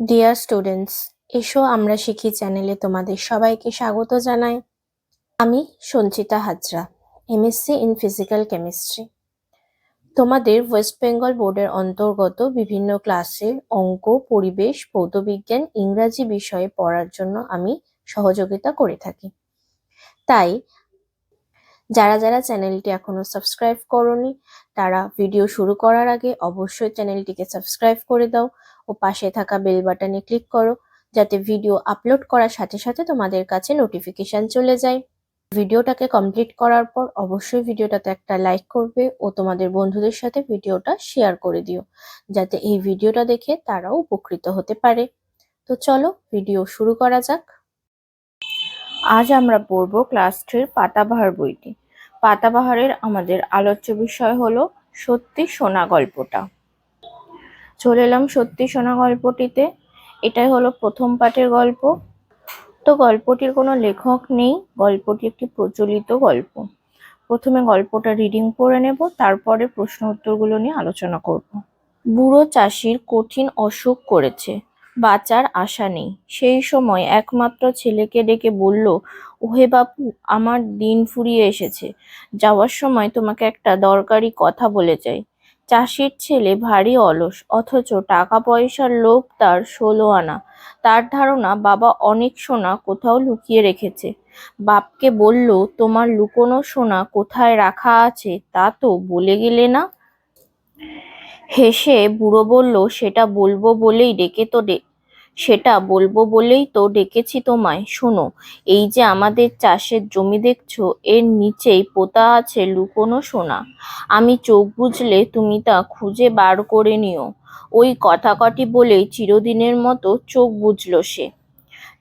Dear students এসো আমরা শিখি চ্যানেলে তোমাদের সবাইকে স্বাগত জানাই। আমি Sanchita Hazra MSc in physical chemistry তোমাদের ওয়েস্ট বেঙ্গল বোর্ডের অন্তর্গত বিভিন্ন ক্লাসের অঙ্ক, পরিবেশ, ভৌতবিজ্ঞান, ইংরাজি বিষয়ে পড়ার জন্য আমি সহযোগিতা করে থাকি। তাই যারা যারা চ্যানেলটি এখনও সাবস্ক্রাইব করনি, তারা ভিডিও শুরু করার আগে অবশ্যই চ্যানেলটিকে সাবস্ক্রাইব করে দাও ও পাশে থাকা বেল বাটনে ক্লিক করো যাতে ভিডিও আপলোড করার সাথে সাথে তোমাদের কাছে নোটিফিকেশন চলে যায়। ভিডিওটাকে কমপ্লিট করার পর অবশ্যই ভিডিওটাতে একটা লাইক করবে ও তোমাদের বন্ধুদের সাথে ভিডিওটা শেয়ার করে দিও, যাতে এই ভিডিওটা দেখে তারাও উপকৃত হতে পারে। তো চলো ভিডিও শুরু করা যাক। আজ আমরা পড়ব ক্লাস থ্রির পাতাবাহার বইটি। পাতাবাহারের আমাদের আলোচ্য বিষয় হলো সত্যি সোনা গল্পটা। চলে এলাম সত্যি সোনা গল্পটিতে। এটাই হলো প্রথম পাঠের গল্প। তো গল্পটির কোনো লেখক নেই, গল্পটি একটি প্রচলিত গল্প। প্রথমে গল্পটা রিডিং পড়ে নেব, তারপরে প্রশ্ন উত্তরগুলো নিয়ে আলোচনা করব। বুড়ো চাষির কঠিন অসুখ করেছে। বাঁচার আশা নেই। সেই সময় একমাত্র ছেলেকে ডেকে বলল, ওহে বাপু, আমার দিন ফুরিয়ে এসেছে। যাওয়ার সময় তোমাকে একটা দরকারি কথা বলে যাই। চাষির ছেলে ভারী অলস, অথচ টাকা পয়সার লোভ তার ষোলো আনা। তার ধারণা বাবা অনেক সোনা কোথাও লুকিয়ে রেখেছে। বাপকে বলল, তোমার লুকোনো সোনা কোথায় রাখা আছে তা তো বলে গেলে না? হেসে বুড়ো বলল, সেটা বলব বলেই ডেকে তো সেটা বলব বলেই তো ডেকেছি তোমায়। শোনো, এই যে আমাদের চাষের জমি দেখছ, এর নিচেই পোতা আছে লুকোনো সোনা। আমি চোখ বুঝলে তুমি তা খুঁজে বার করে নিও। ওই কথা কটি বলেই চিরদিনের মতো চোখ বুঝল সে।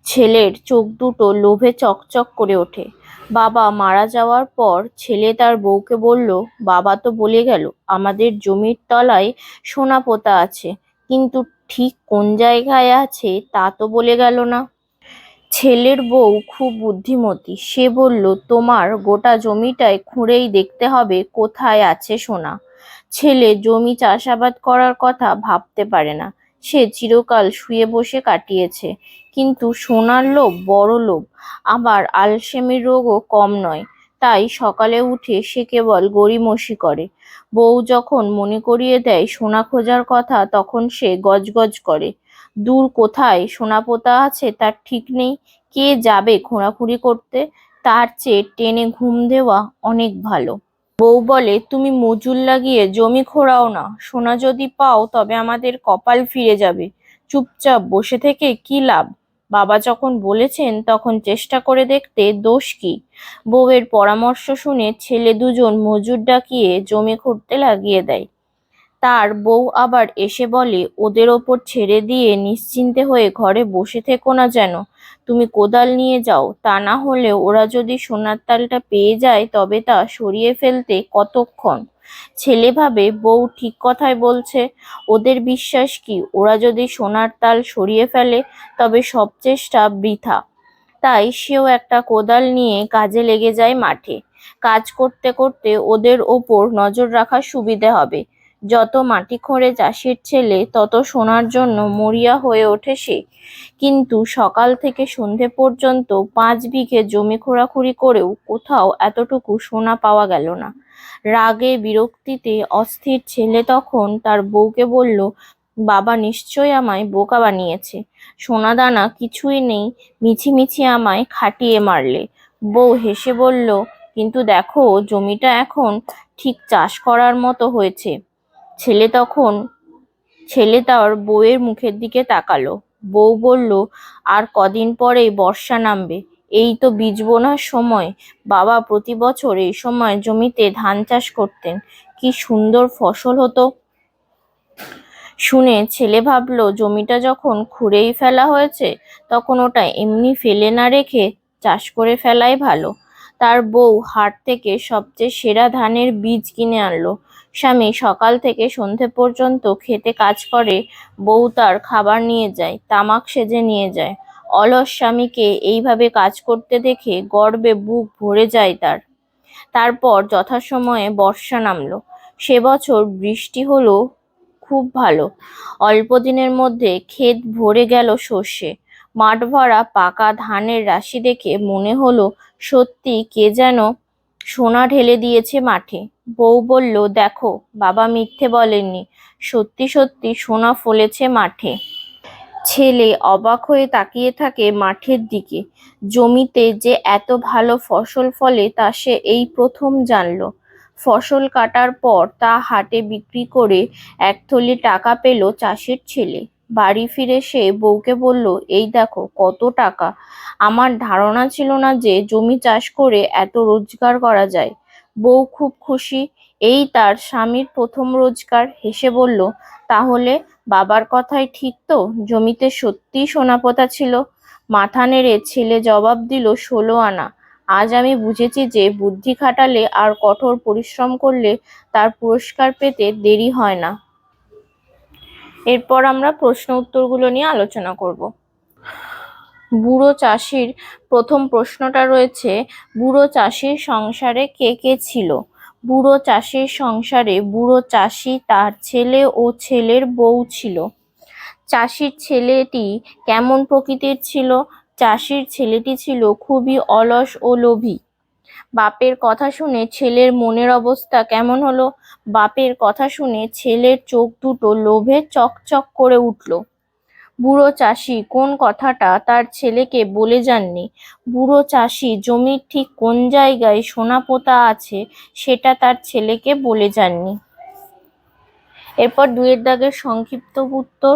ছেলের চোখ দুটো লোভে চকচক করে ওঠে। বাবা মারা যাওয়ার পর ছেলে তার বউকে বলল, বাবা তো বলে গেল, আমাদের জমির তলায় সোনা পোতা আছে। কিন্তু ঠিক কোন জায়গায় আছে তা তো বলে গেল না। ছেলের বউ খুব বুদ্ধিমতী। সে বলল, তোমার গোটা জমিটায় খুঁড়েই দেখতে হবে কোথায় আছে সোনা। ছেলে জমি চাষাবাদ করার কথা ভাবতে পারে না। সে চিরকাল শুয়ে বসে কাটিয়েছে। কিন্তু সোনার লোভ বড় লোভ। আবার আলসেমির রোগও কম নয়। তাই সকালে উঠে সে কেবল গড়িমসি করে। বউ যখন মনে করিয়ে দেয় সোনা খোঁজার কথা, তখন সে গজগজ করে। দূর কোথায় সোনা পোতা আছে তার ঠিক নেই। কে যাবে খোঁড়াখুঁড়ি করতে? তার চেয়ে টেনে ঘুম দেওয়া অনেক ভালো। বউ বলে, তুমি মজুর লাগিয়ে জমি খোঁড়াও না। সোনা যদি পাও তবে আমাদের কপাল ফিরে যাবে। চুপচাপ বসে থেকে কি লাভ? বাবা যখন বলেছেন, তখন চেষ্টা করে দেখতে দোষ কি? বউয়ের পরামর্শ শুনে ছেলে দুজন মজুর ডাকিয়ে জমি খুঁড়তে লাগিয়ে দেয়। তার বউ আবার এসে বলে, ওদের ওপর ছেড়ে দিয়ে নিশ্চিন্তে হয়ে ঘরে বসে থেকো না যেন। তুমি কোদাল নিয়ে যাও। তা না হলে ওরা যদি সোনার তালটা পেয়ে যায়, তবে তা সরিয়ে ফেলতে কতক্ষণ? ছেলে ভাবে, বউ ঠিক কথাই বলছে। ওদের বিশ্বাস কি? ওরা যদি সোনার তাল সরিয়ে ফেলে, তবে সব চেষ্টা বৃথা। তাই সেও একটা কোদাল নিয়ে কাজে লেগে যায় মাঠে। কাজ করতে করতে ওদের ওপর নজর রাখা সুবিধে হবে। যত মাটি খোঁড়ে চাষির ছেলে, তত সোনার জন্য মরিয়া হয়ে ওঠে সে। কিন্তু সকাল থেকে সন্ধে পর্যন্ত পাঁচ বিঘে জমি খোঁড়াখুড়ি করেও কোথাও এতটুকু সোনা পাওয়া গেল না। রাগে, বিরক্তিতে অস্থির ছেলে তখন তার বউকে বলল, বাবা নিশ্চয় আমায় বোকা বানিয়েছে। সোনাদানা কিছুই নেই, মিছিমিছি আমায় খাটিয়ে মারলে। বউ হেসে বলল, কিন্তু দেখো, জমিটা এখন ঠিক চাষ করার মতো হয়েছে। ছেলে তখন, ছেলে তার বউয়ের মুখের দিকে তাকালো। বউ বলল, আর কদিন পরেই বর্ষা নামবে। এই তো বীজ বোনার সময়। বাবা প্রতি বছর এই সময় জমিতে ধান চাষ করতেন। কি সুন্দর ফসল হতো। শুনে ছেলে ভাবলো, জমিটা যখন খুঁড়েই ফেলা হয়েছে, তখন ওটা এমনি ফেলে না রেখে চাষ করে ফেলাই ভালো। তার বউ হাট থেকে সবচেয়ে সেরা ধানের বীজ কিনে আনলো। স্বামী সকাল থেকে সন্ধে পর্যন্ত খেতে কাজ করে, বউ তার খাবার নিয়ে যায়, তামাক সেজে নিয়ে যায়। অলস স্বামীকে এইভাবে কাজ করতে দেখে গর্বে বুক ভরে যায় তার। তারপর যথাসময়ে বর্ষা নামলো। সে বছর বৃষ্টি হলো, খুব ভালো। অল্প দিনের মধ্যে ক্ষেত ভরে গেল শস্যে মাঠ ভরা পাকা ধানের রাশি দেখে মনে হলো, সত্যি কে যেন সোনা ঢেলে দিয়েছে মাঠে। বউ বলল, দেখো, বাবা মিথ্যে বলেননি। সত্যি সত্যি সোনা ফলেছে মাঠে। ছেলে অবাক হয়ে তাকিয়ে থাকে মাঠের দিকে। জমিতে যে এত ভালো ফসল ফলে তা সে এই প্রথম জানলো। ফসল কাটার পর তা হাটে বিক্রি করে এক থলি টাকা পেল চাষির ছেলে। বাড়ি ফিরে সে বউকে বলল, এই দেখো, কত টাকা। আমার ধারণা ছিল না যে জমি চাষ করে এত রোজগার করা যায় বউ খুব খুশি। এই তার স্বামীর প্রথম রোজগার। হেসে বলল, তাহলে বাবার কথাই ঠিক তো? জমিতে সত্যিই সোনা পোতা ছিল মাথা নেড়ে ছেলে জবাব দিল, ষোলো আনা। আজ আমি বুঝেছি যে বুদ্ধি খাটালে আর কঠোর পরিশ্রম করলে তার পুরস্কার পেতে দেরি হয় না। এরপর আমরা প্রশ্ন উত্তরগুলো নিয়ে আলোচনা করব। বুড়ো চাষির প্রথম প্রশ্নটা রয়েছে, বুড়ো চাষির সংসারে কে কে ছিল? বুড়ো চাষির সংসারে বুড়ো চাষি তার ছেলে ও ছেলের বউ ছিল। চাষির ছেলেটি কেমন প্রকৃতির ছিল? চাষির ছেলেটি ছিল খুবই অলস ও লোভী। বাপের কথা শুনে ছেলের মনের অবস্থা কেমন হলো? বাপের কথা শুনে ছেলের চোখ দুটো লোভে চকচক করে উঠল। বুড়ো চাষি, কোন কথাটা? তার ছেলেকে বলে যাননি। বুড়ো চাষি, জমির ঠিক কোন জায়গায় সোনা পোতা আছে, সেটা তার ছেলেকে বলে যাননি। এরপর দুয়ের দাগের সংক্ষিপ্ত উত্তর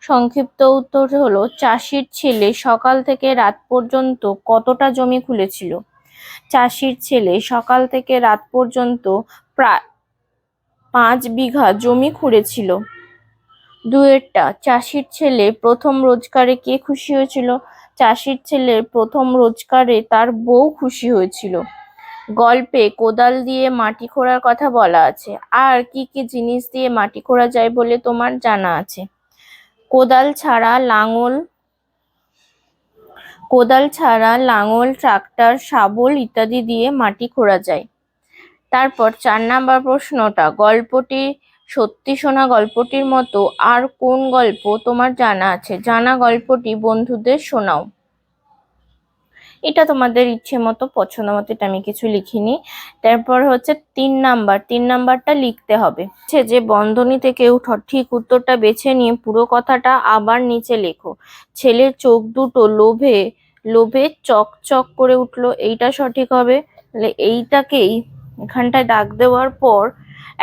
সংক্ষিপ্ত উত্তর হলো, চাষির ছেলে সকাল থেকে রাত পর্যন্ত কতটা জমি খুলেছিল? চাষির ছেলে সকাল থেকে রাত পর্যন্ত প্রায় পাঁচ বিঘা জমি খুঁড়েছিল। দুয়েরটা, চাষির ছেলে প্রথম রোজগারে কে খুশি হয়েছিল? চাষির ছেলের প্রথম রোজগারে তার বউ খুশি হয়েছিল। গল্পে কোদাল দিয়ে মাটি খোঁড়ার কথা বলা আছে। আর কি কি জিনিস দিয়ে মাটি খোঁড়া যায় বলে তোমার জানা আছে? কোদাল ছাড়া লাঙল কোদাল ছাড়া লাঙল, ট্রাক্টর, শাবল ইত্যাদি দিয়ে মাটি খোঁড়া যায়। তারপর চার নাম্বার প্রশ্নটা, গল্পটি সত্যি শোনা গল্পটির মতো আর কোন গল্প তোমার জানা আছে? জানা গল্পটি বন্ধুদের শোনাও। এটা তোমাদের ইচ্ছে মতো, পছন্দ মতো, এটা আমি কিছু লিখিনি। তারপর হচ্ছে তিন নাম্বার, তিন নাম্বারটা লিখতে হবে। হচ্ছে যে বন্ধনী থেকে ঠিক উত্তরটা বেছে নিয়ে পুরো কথাটা আবার নিচে লেখো। ছেলের চোখ দুটো লোভে লোভে চকচক করে উঠল, এইটা সঠিক হবে? তাহলে এইটাকেই এখানটায় দাগ দেওয়ার পর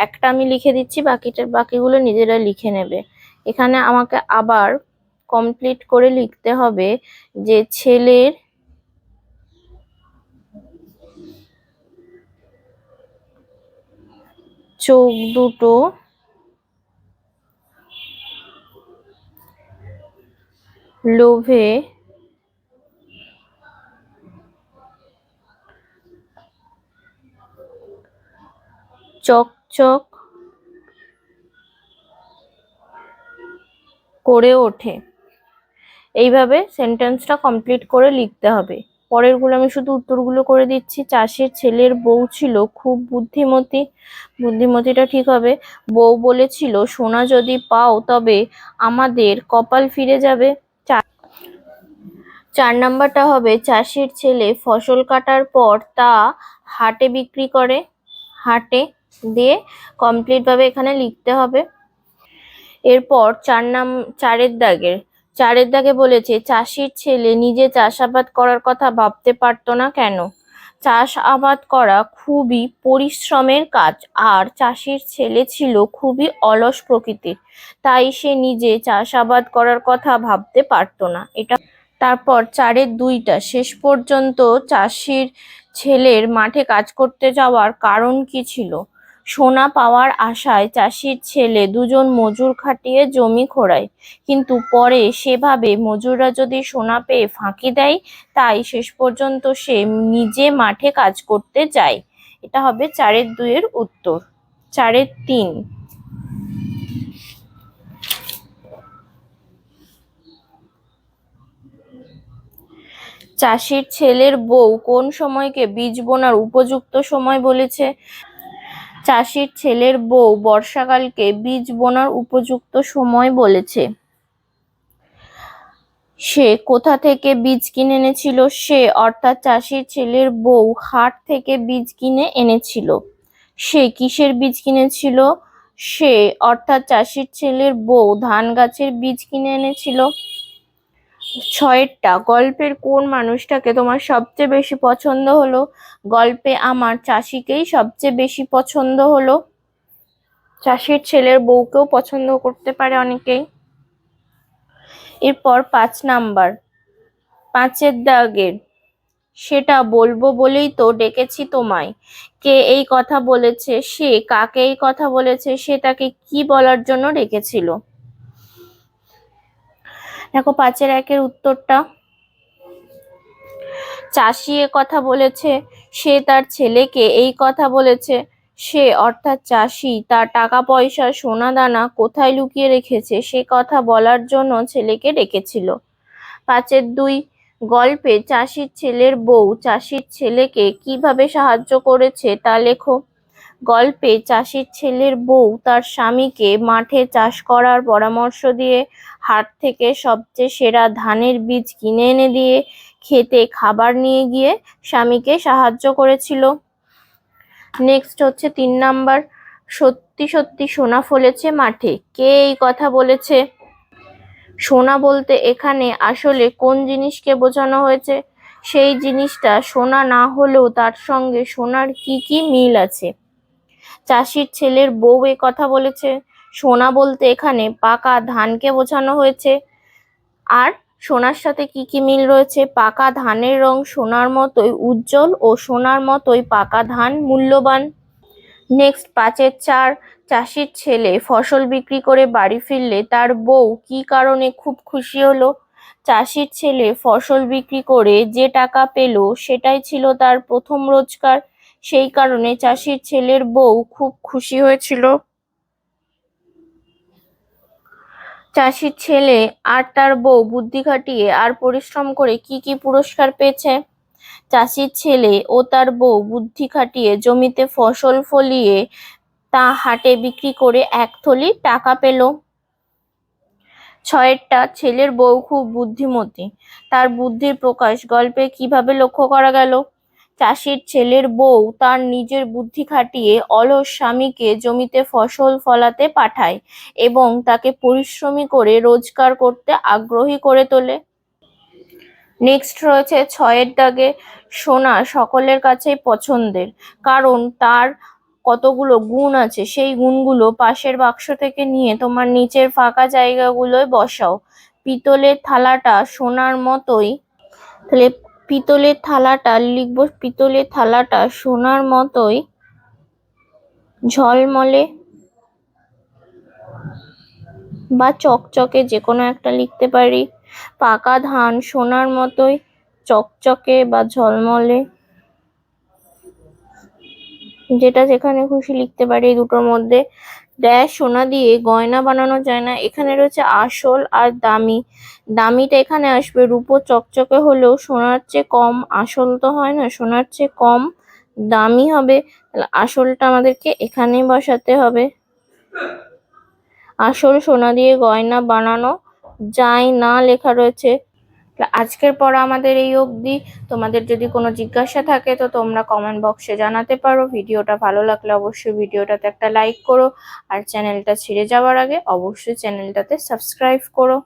একটা আমি লিখে দিচ্ছি, বাকিটার বাকিগুলো নিজেরা লিখে নেবে। এখানে আমাকে আবার কমপ্লিট করে লিখতে হবে যে ছেলের চোখ দুটো লোভে চকচক করে ওঠে। এইভাবে সেন্টেন্সটা কমপ্লিট করে লিখতে হবে। পরেরগুলো আমি শুধু উত্তরগুলো করে দিচ্ছি। চাষের ছেলের বউ ছিল খুব বুদ্ধিমতী। বুদ্ধিমতীটা ঠিক হবে। বউ বলেছিল, সোনা যদি পাও তবে আমাদের কপাল ফিরে যাবে। চার নাম্বারটা হবে, চাষির ছেলে ফসল কাটার পর তা হাটে বিক্রি করে। হাটে দিয়ে কমপ্লিট ভাবে এখানে লিখতে হবে। এরপর চার নাম, চারের দাগের চারের দাগে বলেছে, চাষির ছেলে নিজে চাষাবাদ করার কথা ভাবতে পারতো না কেন? চাষ আবাদ করা খুবই পরিশ্রমের কাজ, আর চাষির ছেলে ছিল খুবই অলস প্রকৃতির, তাই সে নিজে চাষাবাদ করার কথা ভাবতে পারতো না। এটা তারপর চারের দুইটা, শেষ পর্যন্ত চাষির ছেলের মাঠে কাজ করতে যাওয়ার কারণ কি ছিল? সোনা পাওয়ার আশায় চাষির ছেলে দুজন মজুর খাটিয়ে জমি খোঁড়ায়। কিন্তু পরে সেভাবে মজুররা যদি সোনা পেয়ে ফাঁকি দেয়, তাই শেষ পর্যন্ত সে নিজে মাঠে কাজ করতে যায়। এটা হবে চারের দুইয়ের উত্তর। চারের তিন। চাষির ছেলের বউ কোন সময়কে বীজ বোনার উপযুক্ত সময় বলেছে? চাষির ছেলের বউ বর্ষাকালকে বীজ বোনার উপযুক্ত সময় বলেছে। সে কোথা থেকে বীজ কিনে এনেছিল? সে অর্থাৎ চাষির ছেলের বউ হাট থেকে বীজ কিনে এনেছিল। সে কিসের বীজ কিনেছিল? সে অর্থাৎ চাষির ছেলের বউ ধান গাছের বীজ কিনে এনেছিল। ছয়েরটা। গল্পের কোন মানুষটাকে তোমার সবচেয়ে বেশি পছন্দ হলো? গল্পে আমার চাষিকেই সবচেয়ে বেশি পছন্দ হলো। চাষির ছেলের বউকেও পছন্দ করতে পারে অনেকেই। এরপর পাঁচ নাম্বার, পাঁচের দাগের। সেটা বলব বলেই তো ডেকেছি তোমায়। কে এই কথা বলেছে? সে কাকে এই কথা বলেছে? সে তাকে কি বলার জন্য ডেকেছিল? দেখো পাঁচের একের উত্তরটা। চাষি এ কথা বলেছে, সে তার ছেলেকে এই কথা বলেছে, সে অর্থাৎ চাষি তার টাকা পয়সা সোনা দানা কোথায় লুকিয়ে রেখেছে, সে কথা বলার জন্য ছেলেকে ডেকেছিল। পাঁচের দুই গল্পে চাষির ছেলের বউ, চাষির ছেলেকে কীভাবে সাহায্য করেছে তা লেখো। গল্পে চাষির ছেলের বউ তার স্বামীকে মাঠে চাষ করার পরামর্শ দিয়ে হাট থেকে সবচেয়ে সেরা ধানের বীজ কিনে এনে দিয়ে খেতে খাবার নিয়ে গিয়ে স্বামীকে সাহায্য করেছিল। নেক্সট হচ্ছে তিন নাম্বার, সত্যি সত্যি সোনা ফলেছে মাঠে। কে এই কথা বলেছে? সোনা বলতে এখানে আসলে কোন জিনিসকে বোঝানো হয়েছে? সেই জিনিসটা সোনা না হলেও তার সঙ্গে সোনার কি কি মিল আছে? চাষির ছেলের বউ এ কথা বলেছে। সোনা বলতে এখানে পাকা ধানকে বোঝানো হয়েছে। আর সোনার সাথে কি কি মিল রয়েছে? পাকা ধানের রং সোনার মতোই উজ্জ্বল ও সোনার মতোই পাকা ধান মূল্যবান। নেক্সট, পাঁচের চার, চাষির ছেলে ফসল বিক্রি করে বাড়ি ফিরলে তার বউ কি কারণে খুব খুশি হলো? চাষির ছেলে ফসল বিক্রি করে যে টাকা পেল সেটাই ছিল তার প্রথম রোজগার। সেই কারণে চাষির ছেলের বউ খুব খুশি হয়েছিল। চাষির ছেলে আর তার বউ বুদ্ধি খাটিয়ে আর পরিশ্রম করে কি কি পুরস্কার পেয়েছে? চাষির ছেলে ও তার বউ বুদ্ধি খাটিয়ে জমিতে ফসল ফলিয়ে তা হাটে বিক্রি করে এক থলি টাকা পেল। ছয়েরটা ছেলের বউ খুব বুদ্ধিমতী। তার বুদ্ধির প্রকাশ গল্পে কীভাবে লক্ষ্য করা গেল? চাষির ছেলের বউ তার নিজের বুদ্ধি খাটিয়ে অলস স্বামীকে জমিতে ফসল ফলাতে পাঠায় এবং তাকে পরিশ্রমী করে রোজগার করতে আগ্রহী করে তোলে। নেক্সট রয়েছে ছয়ের দাগে সোনা সকলের কাছেই পছন্দের, কারণ তার কতগুলো গুণ আছে, সেই গুণগুলো পাশের বাক্স থেকে নিয়ে তোমার নিচের ফাঁকা জায়গাগুলোয় বসাও। পিতলের থালাটা সোনার মতোই তাহলে পিতলের থালাটা, লিখব পিতলের থালাটা সোনার মতোই ঝলমলে বা চকচকে যে কোনো একটা লিখতে পারি। পাকা ধান সোনার মতোই চকচকে বা ঝলমলে। যেটা যেখানে খুশি লিখতে পারি দুটোর মধ্যে। ড্যাশ সোনা দিয়ে। গয়না বানানো যায় না। এখানে রয়েছে আসল আর দামি। দামিটা এখানে আসবে। রূপো চকচকে হলেও সোনার চেয়ে কম আসল তো হয় না, সোনার চেয়ে কম দামি হবে। আসলটা আমাদেরকে এখানে বসাতে হবে। আসল সোনা দিয়ে গয়না বানানো যায় না লেখা রয়েছে। আজকের পর আমাদের এই অবধি। তোমাদের যদি কোনো জিজ্ঞাসা থাকে তো তোমরা কমেন্ট বক্সে জানাতে পারো। ভিডিওটা ভালো লাগলে অবশ্যই ভিডিওটাতে একটা লাইক করো। আর চ্যানেলটা ছেড়ে যাওয়ার আগে অবশ্যই চ্যানেলটাতে সাবস্ক্রাইব করো।